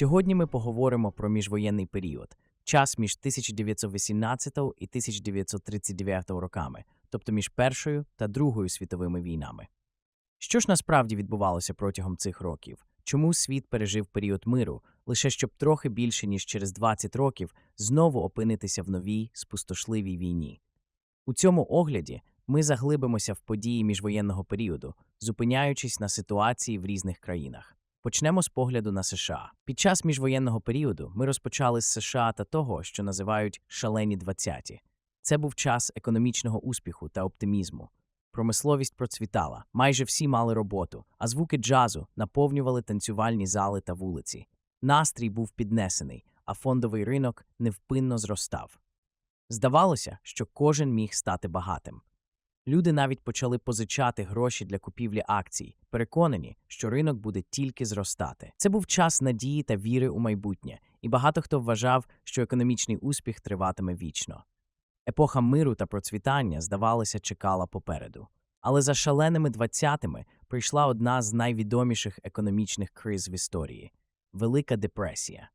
Сьогодні ми поговоримо про міжвоєнний період, час між 1918 і 1939 роками, тобто між Першою та Другою світовими війнами. Що ж насправді відбувалося протягом цих років? Чому світ пережив період миру, лише щоб трохи більше ніж через 20 років знову опинитися в новій спустошливій війні? У цьому огляді ми заглибимося в події міжвоєнного періоду, зупиняючись на ситуації в різних країнах. Почнемо з погляду на США. Під час міжвоєнного періоду ми розпочали з США та того, що називають шалені двадцяті. Це був час економічного успіху та оптимізму. Промисловість процвітала, майже всі мали роботу, а звуки джазу наповнювали танцювальні зали та вулиці. Настрій був піднесений, а фондовий ринок невпинно зростав. Здавалося, що кожен міг стати багатим. Люди навіть почали позичати гроші для купівлі акцій, переконані, що ринок буде тільки зростати. Це був час надії та віри у майбутнє, і багато хто вважав, що економічний успіх триватиме вічно. Епоха миру та процвітання, здавалося, чекала попереду. Але за шаленими двадцятими прийшла одна з найвідоміших економічних криз в історії Велика депресія.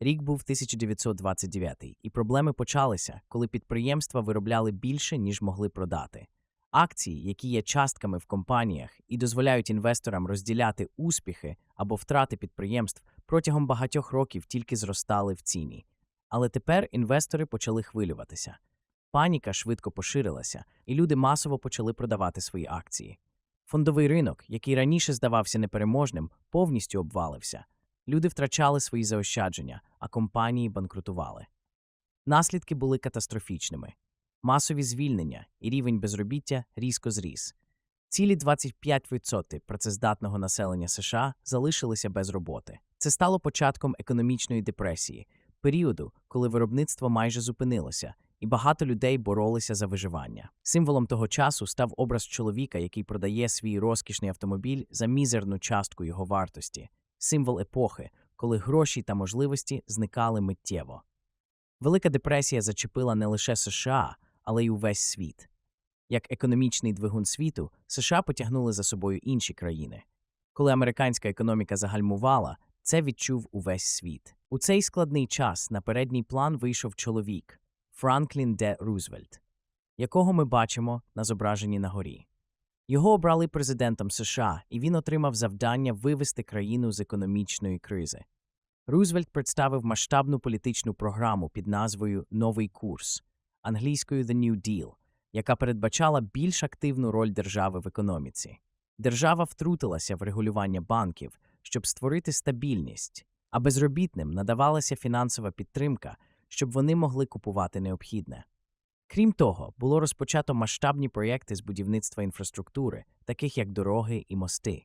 Рік був 1929, і проблеми почалися, коли підприємства виробляли більше, ніж могли продати. Акції, які є частками в компаніях і дозволяють інвесторам розділяти успіхи або втрати підприємств, протягом багатьох років тільки зростали в ціні. Але тепер інвестори почали хвилюватися. Паніка швидко поширилася, і люди масово почали продавати свої акції. Фондовий ринок, який раніше здавався непереможним, повністю обвалився. Люди втрачали свої заощадження, а компанії банкрутували. Наслідки були катастрофічними. Масові звільнення і рівень безробіття різко зріс. Цілі 25% працездатного населення США залишилися без роботи. Це стало початком економічної депресії, періоду, коли виробництво майже зупинилося, і багато людей боролися за виживання. Символом того часу став образ чоловіка, який продає свій розкішний автомобіль за мізерну частку його вартості, символ епохи, коли гроші та можливості зникали миттєво. Велика депресія зачепила не лише США, але й увесь світ. Як економічний двигун світу, США потягнули за собою інші країни. Коли американська економіка загальмувала, це відчув увесь світ. У цей складний час на передній план вийшов чоловік Франклін Д. Рузвельт, якого ми бачимо на зображенні на горі. Його обрали президентом США, і він отримав завдання вивести країну з економічної кризи. Рузвельт представив масштабну політичну програму під назвою Новий курс англійською The New Deal, яка передбачала більш активну роль держави в економіці. Держава втрутилася в регулювання банків, щоб створити стабільність, а безробітним надавалася фінансова підтримка, щоб вони могли купувати необхідне. Крім того, було розпочато масштабні проєкти з будівництва інфраструктури, таких як дороги і мости.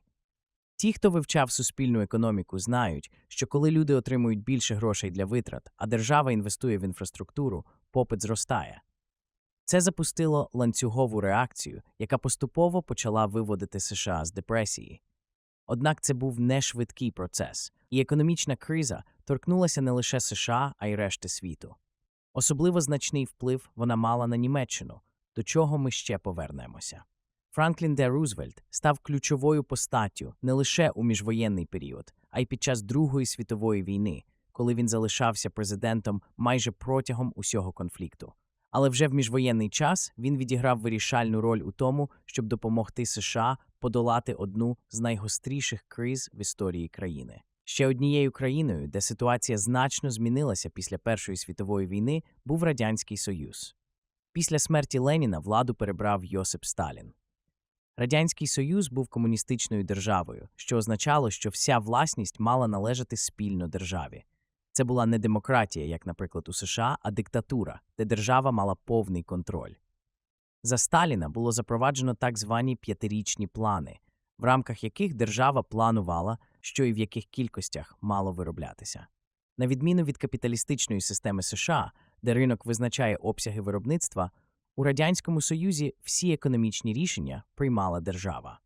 Ті, хто вивчав суспільну економіку, знають, що коли люди отримують більше грошей для витрат, а держава інвестує в інфраструктуру, попит зростає. Це запустило ланцюгову реакцію, яка поступово почала виводити США з депресії. Однак це був не швидкий процес, і економічна криза торкнулася не лише США, а й решти світу. Особливо значний вплив вона мала на Німеччину, до чого ми ще повернемося. Франклін Д. Рузвельт став ключовою постаттю не лише у міжвоєнний період, а й під час Другої світової війни, коли він залишався президентом майже протягом усього конфлікту. Але вже в міжвоєнний час він відіграв вирішальну роль у тому, щоб допомогти США подолати одну з найгостріших криз в історії країни. Ще однією країною, де ситуація значно змінилася після Першої світової війни, був Радянський Союз. Після смерті Леніна владу перебрав Йосип Сталін. Радянський Союз був комуністичною державою, що означало, що вся власність мала належати спільно державі. Це була не демократія, як, наприклад, у США, а диктатура, де держава мала повний контроль. За Сталіна було запроваджено так звані п'ятирічні плани, в рамках яких держава планувала, що і в яких кількостях мало вироблятися. На відміну від капіталістичної системи США, де ринок визначає обсяги виробництва, у Радянському Союзі всі економічні рішення приймала держава.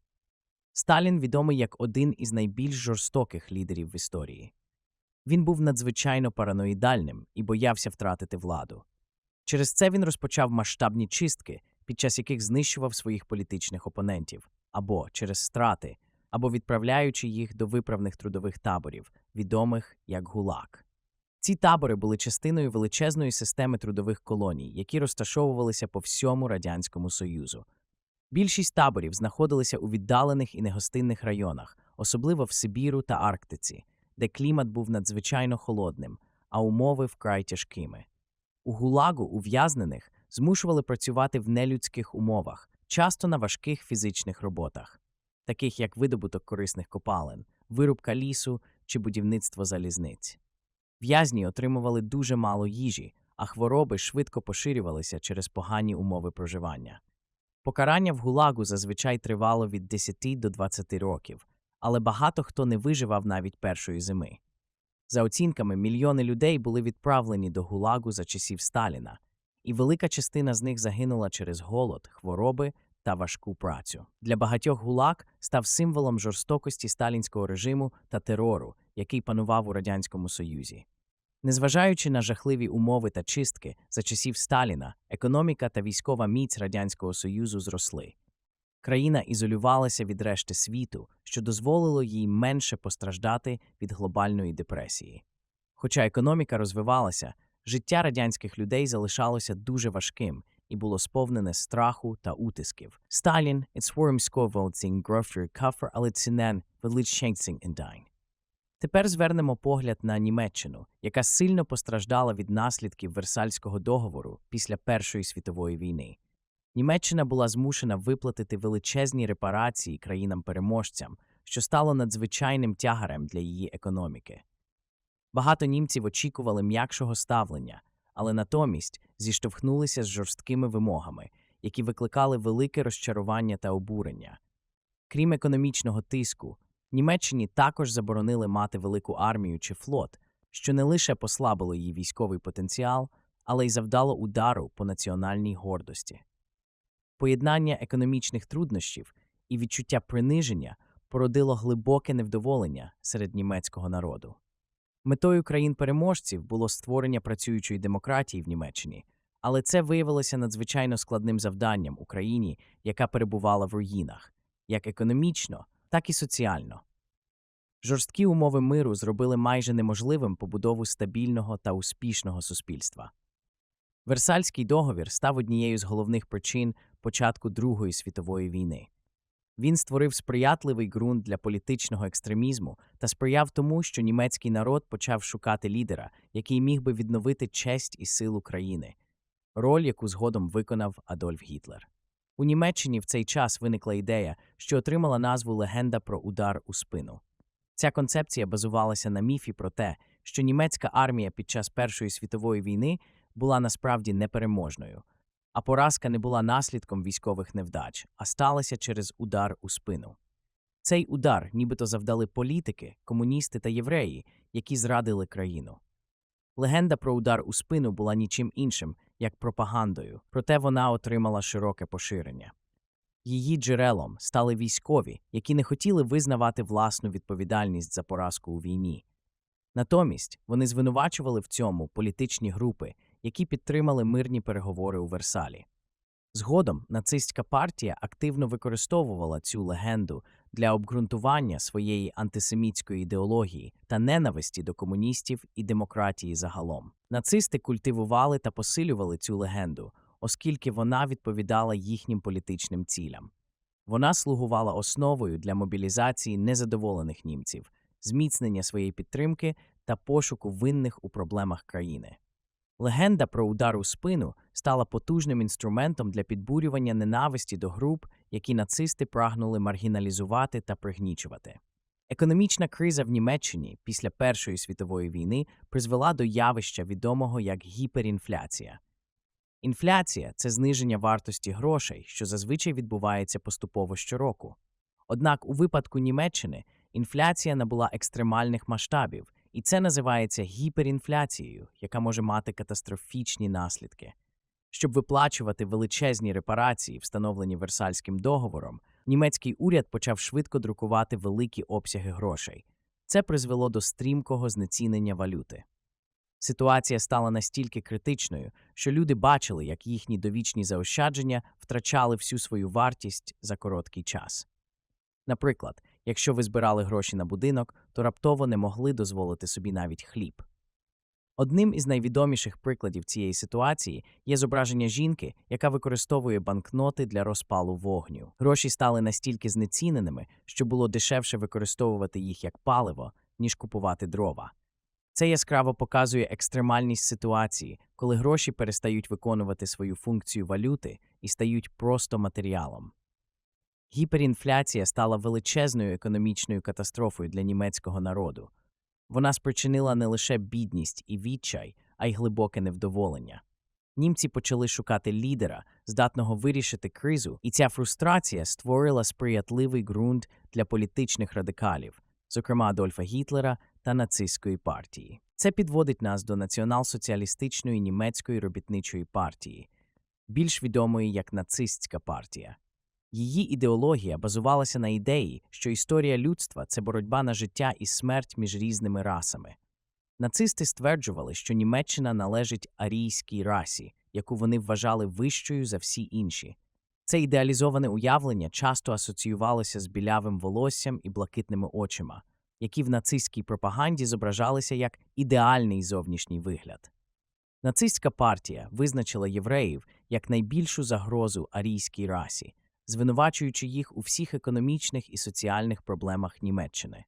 Сталін відомий як один із найбільш жорстоких лідерів в історії. Він був надзвичайно параноїдальним і боявся втратити владу. Через це він розпочав масштабні чистки, під час яких знищував своїх політичних опонентів, або через страти, або відправляючи їх до виправних трудових таборів, відомих як ГУЛАГ. Ці табори були частиною величезної системи трудових колоній, які розташовувалися по всьому Радянському Союзу. Більшість таборів знаходилися у віддалених і негостинних районах, особливо в Сибіру та Арктиці, де клімат був надзвичайно холодним, а умови вкрай тяжкими. У гулагу ув'язнених змушували працювати в нелюдських умовах, часто на важких фізичних роботах, таких як видобуток корисних копалин, вирубка лісу чи будівництво залізниць. В'язні отримували дуже мало їжі, а хвороби швидко поширювалися через погані умови проживання. Покарання в гулагу зазвичай тривало від 10 до 20 років, але багато хто не виживав навіть першої зими. За оцінками, мільйони людей були відправлені до гулагу за часів Сталіна, і велика частина з них загинула через голод, хвороби та важку працю. Для багатьох гулаг став символом жорстокості сталінського режиму та терору, який панував у Радянському Союзі. Незважаючи на жахливі умови та чистки за часів Сталіна, економіка та військова міць Радянського Союзу зросли. Країна ізолювалася від решти світу, що дозволило їй менше постраждати від глобальної депресії. Хоча економіка розвивалася, життя радянських людей залишалося дуже важким і було сповнене страху та утисків. Сталін «Etsворимськоволцінг грофер кафер алецінен величенцінг індайн. Тепер звернемо погляд на Німеччину, яка сильно постраждала від наслідків Версальського договору після Першої світової війни. Німеччина була змушена виплатити величезні репарації країнам-переможцям, що стало надзвичайним тягарем для її економіки. Багато німців очікували м'якшого ставлення, але натомість зіштовхнулися з жорсткими вимогами, які викликали велике розчарування та обурення. Крім економічного тиску, Німеччині також заборонили мати велику армію чи флот, що не лише послабило її військовий потенціал, але й завдало удару по національній гордості. Поєднання економічних труднощів і відчуття приниження породило глибоке невдоволення серед німецького народу. Метою країн-переможців було створення працюючої демократії в Німеччині, але це виявилося надзвичайно складним завданням Україні, яка перебувала в руїнах, як економічно, так і соціально. Жорсткі умови миру зробили майже неможливим побудову стабільного та успішного суспільства. Версальський договір став однією з головних причин початку Другої світової війни. Він створив сприятливий ґрунт для політичного екстремізму та сприяв тому, що німецький народ почав шукати лідера, який міг би відновити честь і силу країни, роль, яку згодом виконав Адольф Гітлер. У Німеччині в цей час виникла ідея, що отримала назву легенда про удар у спину. Ця концепція базувалася на міфі про те, що німецька армія під час Першої світової війни була насправді непереможною, а поразка не була наслідком військових невдач, а сталася через удар у спину. Цей удар нібито завдали політики, комуністи та євреї, які зрадили країну. Легенда про удар у спину була нічим іншим, як пропагандою, проте вона отримала широке поширення. Її джерелом стали військові, які не хотіли визнавати власну відповідальність за поразку у війні. Натомість вони звинувачували в цьому політичні групи, які підтримали мирні переговори у Версалі. Згодом нацистська партія активно використовувала цю легенду для обґрунтування своєї антисемітської ідеології та ненависті до комуністів і демократії загалом. Нацисти культивували та посилювали цю легенду, оскільки вона відповідала їхнім політичним цілям. Вона слугувала основою для мобілізації незадоволених німців, зміцнення своєї підтримки та пошуку винних у проблемах країни. Легенда про удар у спину стала потужним інструментом для підбурювання ненависті до груп, які нацисти прагнули маргіналізувати та пригнічувати. Економічна криза в Німеччині після Першої світової війни призвела до явища відомого як гіперінфляція. Інфляція це зниження вартості грошей, що зазвичай відбувається поступово щороку. Однак у випадку Німеччини інфляція набула екстремальних масштабів, і це називається гіперінфляцією, яка може мати катастрофічні наслідки. Щоб виплачувати величезні репарації, встановлені Версальським договором, німецький уряд почав швидко друкувати великі обсяги грошей. Це призвело до стрімкого знецінення валюти. Ситуація стала настільки критичною, що люди бачили, як їхні довічні заощадження втрачали всю свою вартість за короткий час. Наприклад, якщо ви збирали гроші на будинок, то раптово не могли дозволити собі навіть хліб. Одним із найвідоміших прикладів цієї ситуації є зображення жінки, яка використовує банкноти для розпалу вогню. Гроші стали настільки знеціненими, що було дешевше використовувати їх як паливо, ніж купувати дрова. Це яскраво показує екстремальність ситуації, коли гроші перестають виконувати свою функцію валюти і стають просто матеріалом. Гіперінфляція стала величезною економічною катастрофою для німецького народу. Вона спричинила не лише бідність і відчай, а й глибоке невдоволення. Німці почали шукати лідера, здатного вирішити кризу, і ця фрустрація створила сприятливий ґрунт для політичних радикалів, зокрема Адольфа Гітлера та нацистської партії. Це підводить нас до націонал-соціалістичної німецької робітничої партії, більш відомої як нацистська партія. Її ідеологія базувалася на ідеї, що історія людства це боротьба на життя і смерть між різними расами. Нацисти стверджували, що Німеччина належить арійській расі, яку вони вважали вищою за всі інші. Це ідеалізоване уявлення часто асоціювалося з білявим волоссям і блакитними очима, які в нацистській пропаганді зображалися як ідеальний зовнішній вигляд. Нацистська партія визначила євреїв як найбільшу загрозу арійській расі, звинувачуючи їх у всіх економічних і соціальних проблемах Німеччини.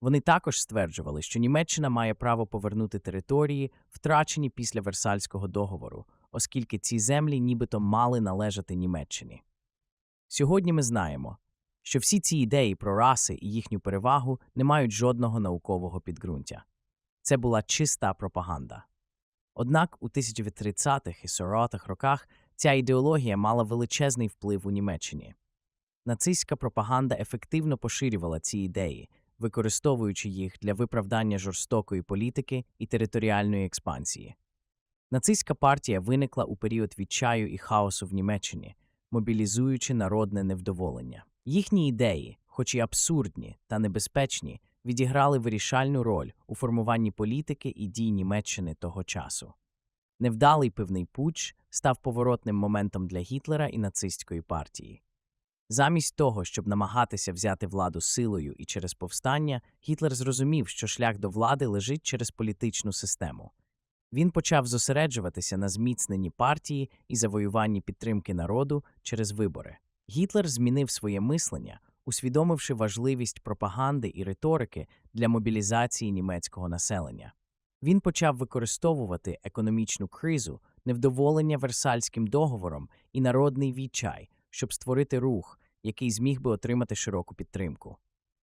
Вони також стверджували, що Німеччина має право повернути території, втрачені після Версальського договору, оскільки ці землі нібито мали належати Німеччині. Сьогодні ми знаємо, що всі ці ідеї про раси і їхню перевагу не мають жодного наукового підґрунтя. Це була чиста пропаганда. Однак у 1930-х і 40-х роках ця ідеологія мала величезний вплив у Німеччині. Нацистська пропаганда ефективно поширювала ці ідеї, використовуючи їх для виправдання жорстокої політики і територіальної експансії. Нацистська партія виникла у період відчаю і хаосу в Німеччині, мобілізуючи народне невдоволення. Їхні ідеї, хоч і абсурдні та небезпечні, відіграли вирішальну роль у формуванні політики і дій Німеччини того часу. Невдалий пивний путч став поворотним моментом для Гітлера і нацистської партії. Замість того, щоб намагатися взяти владу силою і через повстання, Гітлер зрозумів, що шлях до влади лежить через політичну систему. Він почав зосереджуватися на зміцненні партії і завоюванні підтримки народу через вибори. Гітлер змінив своє мислення, усвідомивши важливість пропаганди і риторики для мобілізації німецького населення. Він почав використовувати економічну кризу, невдоволення Версальським договором і народний відчай, щоб створити рух, який зміг би отримати широку підтримку.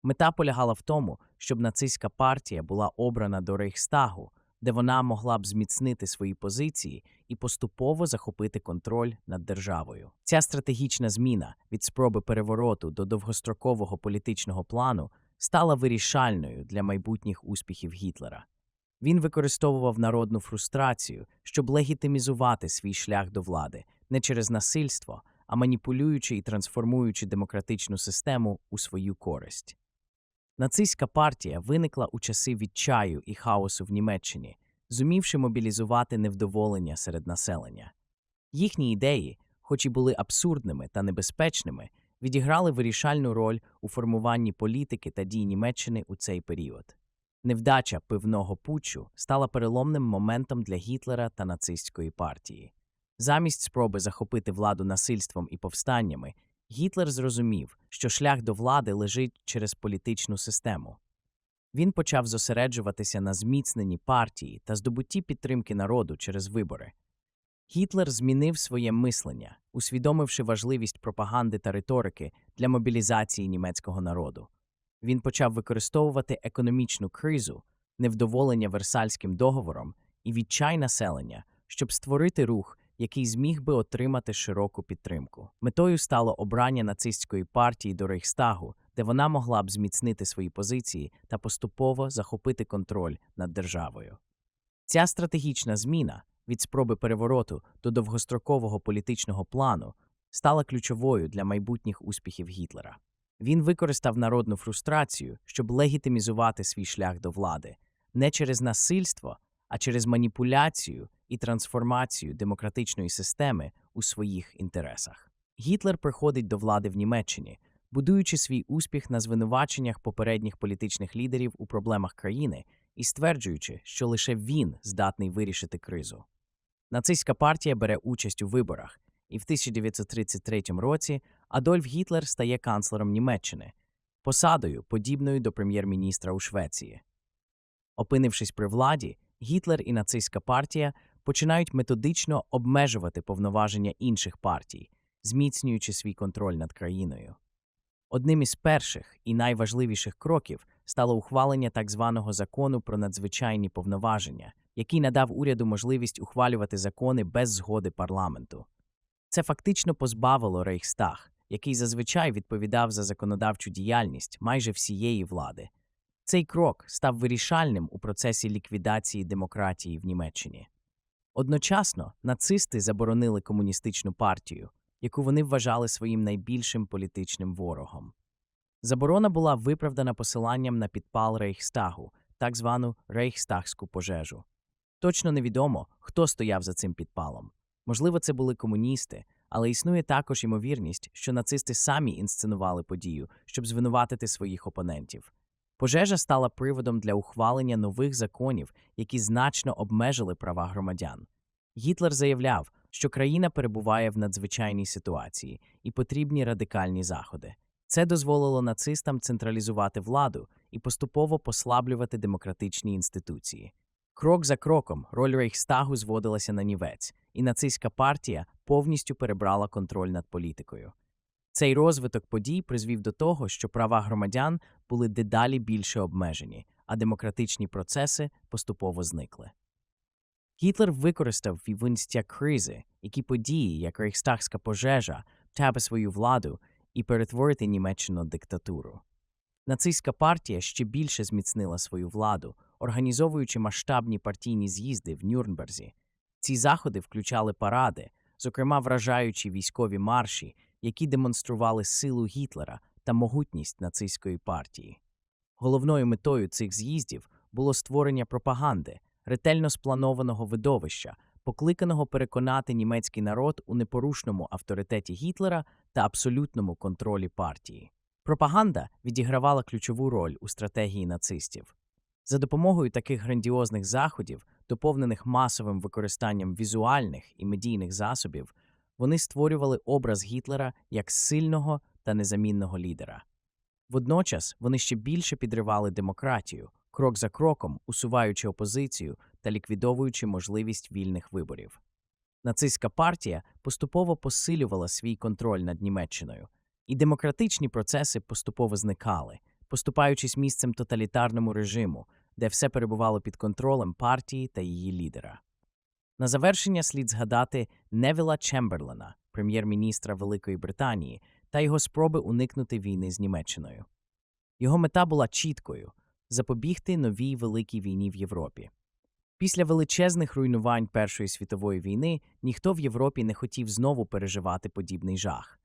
Мета полягала в тому, щоб нацистська партія була обрана до Рейхстагу, де вона могла б зміцнити свої позиції і поступово захопити контроль над державою. Ця стратегічна зміна від спроби перевороту до довгострокового політичного плану стала вирішальною для майбутніх успіхів Гітлера. Він використовував народну фрустрацію, щоб легітимізувати свій шлях до влади не через насильство, а маніпулюючи і трансформуючи демократичну систему у свою користь. Нацистська партія виникла у часи відчаю і хаосу в Німеччині, зумівши мобілізувати невдоволення серед населення. Їхні ідеї, хоч і були абсурдними та небезпечними, відіграли вирішальну роль у формуванні політики та дій Німеччини у цей період. Невдача пивного путчу стала переломним моментом для Гітлера та нацистської партії. Замість спроби захопити владу насильством і повстаннями, Гітлер зрозумів, що шлях до влади лежить через політичну систему. Він почав зосереджуватися на зміцненні партії та здобутті підтримки народу через вибори. Гітлер змінив своє мислення, усвідомивши важливість пропаганди та риторики для мобілізації німецького народу. Він почав використовувати економічну кризу, невдоволення Версальським договором і відчай населення, щоб створити рух, який зміг би отримати широку підтримку. Метою стало обрання нацистської партії до Рейхстагу, де вона могла б зміцнити свої позиції та поступово захопити контроль над державою. Ця стратегічна зміна від спроби перевороту до довгострокового політичного плану стала ключовою для майбутніх успіхів Гітлера. Він використав народну фрустрацію, щоб легітимізувати свій шлях до влади не через насильство, а через маніпуляцію і трансформацію демократичної системи у своїх інтересах. Гітлер приходить до влади в Німеччині, будуючи свій успіх на звинуваченнях попередніх політичних лідерів у проблемах країни і стверджуючи, що лише він здатний вирішити кризу. Нацистська партія бере участь у виборах, і в 1933 році Адольф Гітлер стає канцлером Німеччини, посадою, подібною до прем'єр-міністра у Швеції. Опинившись при владі, Гітлер і нацистська партія починають методично обмежувати повноваження інших партій, зміцнюючи свій контроль над країною. Одним із перших і найважливіших кроків стало ухвалення так званого закону про надзвичайні повноваження, який надав уряду можливість ухвалювати закони без згоди парламенту. Це фактично позбавило Рейхстаг, який зазвичай відповідав за законодавчу діяльність майже всієї влади. Цей крок став вирішальним у процесі ліквідації демократії в Німеччині. Одночасно нацисти заборонили комуністичну партію, яку вони вважали своїм найбільшим політичним ворогом. Заборона була виправдана посиланням на підпал Рейхстагу, так звану Рейхстагську пожежу. Точно невідомо, хто стояв за цим підпалом. Можливо, це були комуністи, але існує також ймовірність, що нацисти самі інсценували подію, щоб звинуватити своїх опонентів. Пожежа стала приводом для ухвалення нових законів, які значно обмежили права громадян. Гітлер заявляв, що країна перебуває в надзвичайній ситуації і потрібні радикальні заходи. Це дозволило нацистам централізувати владу і поступово послаблювати демократичні інституції. Крок за кроком роль Рейхстагу зводилася на нівець, і нацистська партія повністю перебрала контроль над політикою. Цей розвиток подій призвів до того, що права громадян були дедалі більше обмежені, а демократичні процеси поступово зникли. Гітлер використав вінстя кризи, які події, як Рейхстагська пожежа, тебе свою владу і перетворити Німеччину диктатуру. Нацистська партія ще більше зміцнила свою владу, організовуючи масштабні партійні з'їзди в Нюрнберзі. Ці заходи включали паради, зокрема вражаючі військові марші, які демонстрували силу Гітлера та могутність нацистської партії. Головною метою цих з'їздів було створення пропаганди, ретельно спланованого видовища, покликаного переконати німецький народ у непорушному авторитеті Гітлера та абсолютному контролі партії. Пропаганда відігравала ключову роль у стратегії нацистів. За допомогою таких грандіозних заходів, доповнених масовим використанням візуальних і медійних засобів, вони створювали образ Гітлера як сильного та незамінного лідера. Водночас вони ще більше підривали демократію, крок за кроком усуваючи опозицію та ліквідовуючи можливість вільних виборів. Нацистська партія поступово посилювала свій контроль над Німеччиною, і демократичні процеси поступово зникали, поступаючись місцем тоталітарному режиму, де все перебувало під контролем партії та її лідера. На завершення слід згадати Невіла Чемберлена, прем'єр-міністра Великої Британії, та його спроби уникнути війни з Німеччиною. Його мета була чіткою запобігти новій великій війні в Європі. Після величезних руйнувань Першої світової війни ніхто в Європі не хотів знову переживати подібний жах.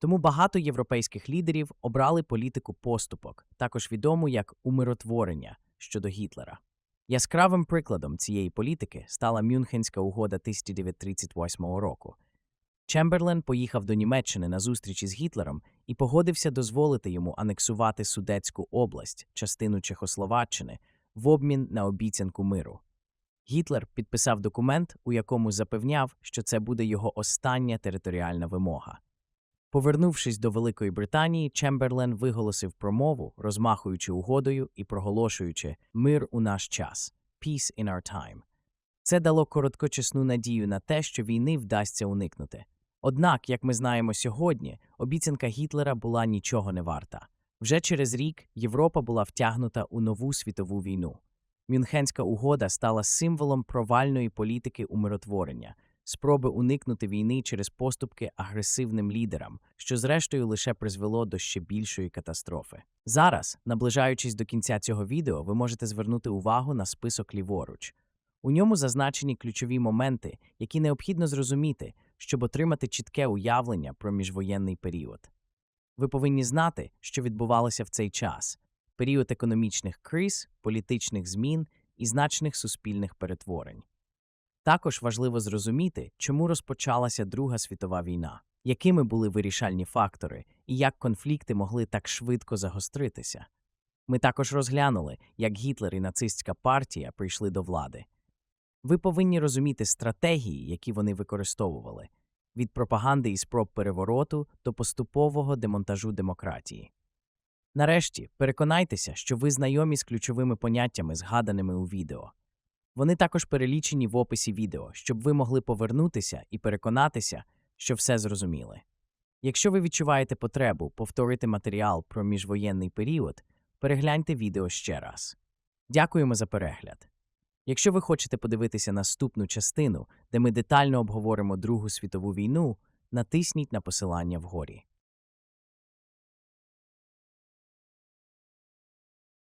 Тому багато європейських лідерів обрали політику поступок, також відому як умиротворення щодо Гітлера. Яскравим прикладом цієї політики стала Мюнхенська угода 1938 року. Чемберлен поїхав до Німеччини на зустрічі з Гітлером і погодився дозволити йому анексувати Судетську область, частину Чехословаччини, в обмін на обіцянку миру. Гітлер підписав документ, у якому запевняв, що це буде його остання територіальна вимога. Повернувшись до Великої Британії, Чемберлен виголосив промову, розмахуючи угодою і проголошуючи мир у наш час «Peace in our time». Це дало короткочасну надію на те, що війни вдасться уникнути. Однак, як ми знаємо сьогодні, обіцянка Гітлера була нічого не варта. Вже через рік Європа була втягнута у нову світову війну. Мюнхенська угода стала символом провальної політики умиротворення, спроби уникнути війни через поступки агресивним лідерам, що зрештою лише призвело до ще більшої катастрофи. Зараз, наближаючись до кінця цього відео, ви можете звернути увагу на список ліворуч. У ньому зазначені ключові моменти, які необхідно зрозуміти, щоб отримати чітке уявлення про міжвоєнний період. Ви повинні знати, що відбувалося в цей час період економічних криз, політичних змін і значних суспільних перетворень. Також важливо зрозуміти, чому розпочалася Друга світова війна, якими були вирішальні фактори і як конфлікти могли так швидко загостритися. Ми також розглянули, як Гітлер і нацистська партія прийшли до влади. Ви повинні розуміти стратегії, які вони використовували від пропаганди і спроб перевороту до поступового демонтажу демократії. Нарешті, переконайтеся, що ви знайомі з ключовими поняттями, згаданими у відео. Вони також перелічені в описі відео, щоб ви могли повернутися і переконатися, що все зрозуміли. Якщо ви відчуваєте потребу повторити матеріал про міжвоєнний період, перегляньте відео ще раз. Дякуємо за перегляд. Якщо ви хочете подивитися наступну частину, де ми детально обговоримо Другу світову війну, натисніть на посилання вгорі.